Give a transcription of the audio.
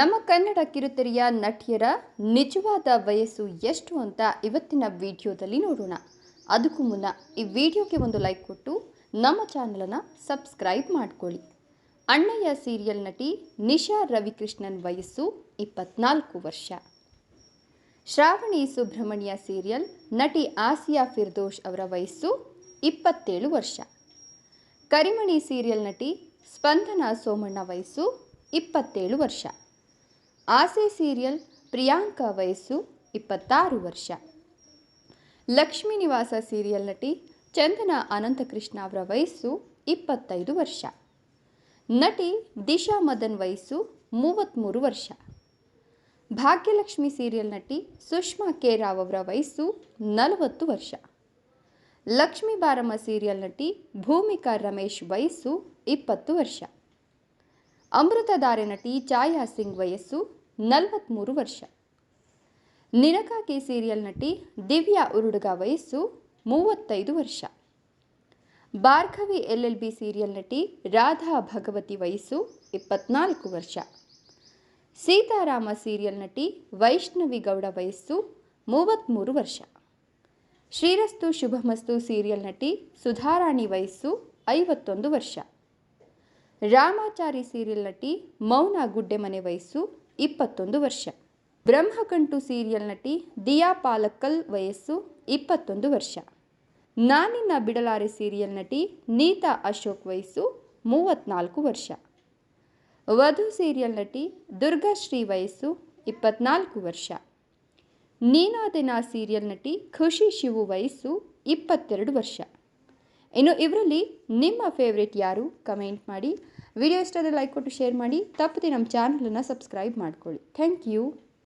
ನಮ್ಮ ಕನ್ನಡ ಕಿರುತೆರೆಯ ನಟಿಯರ ನಿಜವಾದ ವಯಸ್ಸು ಎಷ್ಟು ಅಂತ ಇವತ್ತಿನ ವಿಡಿಯೋದಲ್ಲಿ ನೋಡೋಣ. ಅದಕ್ಕೂ ಮುನ್ನ ಈ ವಿಡಿಯೋಗೆ ಒಂದು ಲೈಕ್ ಕೊಟ್ಟು ನಮ್ಮ ಚಾನಲನ್ನು ಸಬ್ಸ್ಕ್ರೈಬ್ ಮಾಡ್ಕೊಳ್ಳಿ. ಅಣ್ಣಯ್ಯ ಸೀರಿಯಲ್ ನಟಿ ನಿಶಾ ರವಿಕೃಷ್ಣನ್ ವಯಸ್ಸು ಇಪ್ಪತ್ನಾಲ್ಕು ವರ್ಷ. ಶ್ರಾವಣಿ ಸುಬ್ರಹ್ಮಣ್ಯ ಸೀರಿಯಲ್ ನಟಿ ಆಸಿಯಾ ಫಿರ್ದೋಷ್ ಅವರ ವಯಸ್ಸು ಇಪ್ಪತ್ತೇಳು ವರ್ಷ. ಕರಿಮಣಿ ಸೀರಿಯಲ್ ನಟಿ ಸ್ಪಂದನ ಸೋಮಣ್ಣ ವಯಸ್ಸು ಇಪ್ಪತ್ತೇಳು ವರ್ಷ. ಆಸೆ ಸೀರಿಯಲ್ ಪ್ರಿಯಾಂಕಾ ವಯಸ್ಸು ಇಪ್ಪತ್ತಾರು ವರ್ಷ. ಲಕ್ಷ್ಮೀ ನಿವಾಸ ಸೀರಿಯಲ್ ನಟಿ ಚಂದನ ಅನಂತಕೃಷ್ಣ ಅವರ ವಯಸ್ಸು ಇಪ್ಪತ್ತೈದು ವರ್ಷ. ನಟಿ ದಿಶಾ ಮದನ್ ವಯಸ್ಸು ಮೂವತ್ತ್ಮೂರು ವರ್ಷ. ಭಾಗ್ಯಲಕ್ಷ್ಮಿ ಸೀರಿಯಲ್ ನಟಿ ಸುಷ್ಮಾ ಕೆ ರಾವ್ ಅವರ ವಯಸ್ಸು ನಲವತ್ತು ವರ್ಷ. ಲಕ್ಷ್ಮೀ ಬಾರಮ್ಮ ಸೀರಿಯಲ್ ನಟಿ ಭೂಮಿಕಾ ರಮೇಶ್ ವಯಸ್ಸು ಇಪ್ಪತ್ತು ವರ್ಷ. ಅಮೃತಧಾರೆ ನಟಿ ಛಾಯಾ ಸಿಂಗ್ ವಯಸ್ಸು ನಲವತ್ತ್ಮೂರು ವರ್ಷ. ನಿನಗಾಗಿ ಸೀರಿಯಲ್ ನಟಿ ದಿವ್ಯಾ ಉರುಡುಗ ವಯಸ್ಸು ಮೂವತ್ತೈದು ವರ್ಷ. Bhargavi L L B serial ನಟಿ ರಾಧಾ ಭಗವತಿ ವಯಸ್ಸು ಇಪ್ಪತ್ನಾಲ್ಕು ವರ್ಷ. ಸೀತಾರಾಮ ಸೀರಿಯಲ್ ನಟಿ ವೈಷ್ಣವಿ ಗೌಡ ವಯಸ್ಸು ಮೂವತ್ತ್ಮೂರು ವರ್ಷ. ಶ್ರೀರಸ್ತು ಶುಭಮಸ್ತು ಸೀರಿಯಲ್ ನಟಿ ಸುಧಾರಾಣಿ ವಯಸ್ಸು ಐವತ್ತೊಂದು ವರ್ಷ. ರಾಮಾಚಾರಿ ಸೀರಿಯಲ್ ನಟಿ ಮೌನ ಗುಡ್ಡೆಮನೆ ವಯಸ್ಸು ಇಪ್ಪತ್ತೊಂದು ವರ್ಷ. ಬ್ರಹ್ಮಕಂಟು ಸೀರಿಯಲ್ ನಟಿ ದಿಯಾ ಪಾಲಕ್ಕಲ್ ವಯಸ್ಸು ಇಪ್ಪತ್ತೊಂದು ವರ್ಷ. ನಾನಿನ ಬಿಡಲಾರೆ ಸೀರಿಯಲ್ ನಟಿ ನೀತಾ ಅಶೋಕ್ ವಯಸ್ಸು ಮೂವತ್ನಾಲ್ಕು ವರ್ಷ. ವಧು ಸೀರಿಯಲ್ ನಟಿ ದುರ್ಗಾಶ್ರೀ ವಯಸ್ಸು ಇಪ್ಪತ್ನಾಲ್ಕು ವರ್ಷ. ನೀನಾದಿನ ಸೀರಿಯಲ್ ನಟಿ ಖುಷಿ ಶಿವು ವಯಸ್ಸು ಇಪ್ಪತ್ತೆರಡು ವರ್ಷ. ಇನ್ನು ಇವರಲ್ಲಿ ನಿಮ್ಮ ಫೇವ್ರೇಟ್ ಯಾರು? ಕಮೆಂಟ್ ಮಾಡಿ. ವಿಡಿಯೋ ಇಷ್ಟಾದರೆ ಲೈಕ್ ಕೊಟ್ಟು ಶೇರ್ ಮಾಡಿ. ತಪ್ಪದೆ ನಮ್ಮ ಚಾನಲನ್ನು ಸಬ್ಸ್ಕ್ರೈಬ್ ಮಾಡ್ಕೊಳ್ಳಿ. Thank you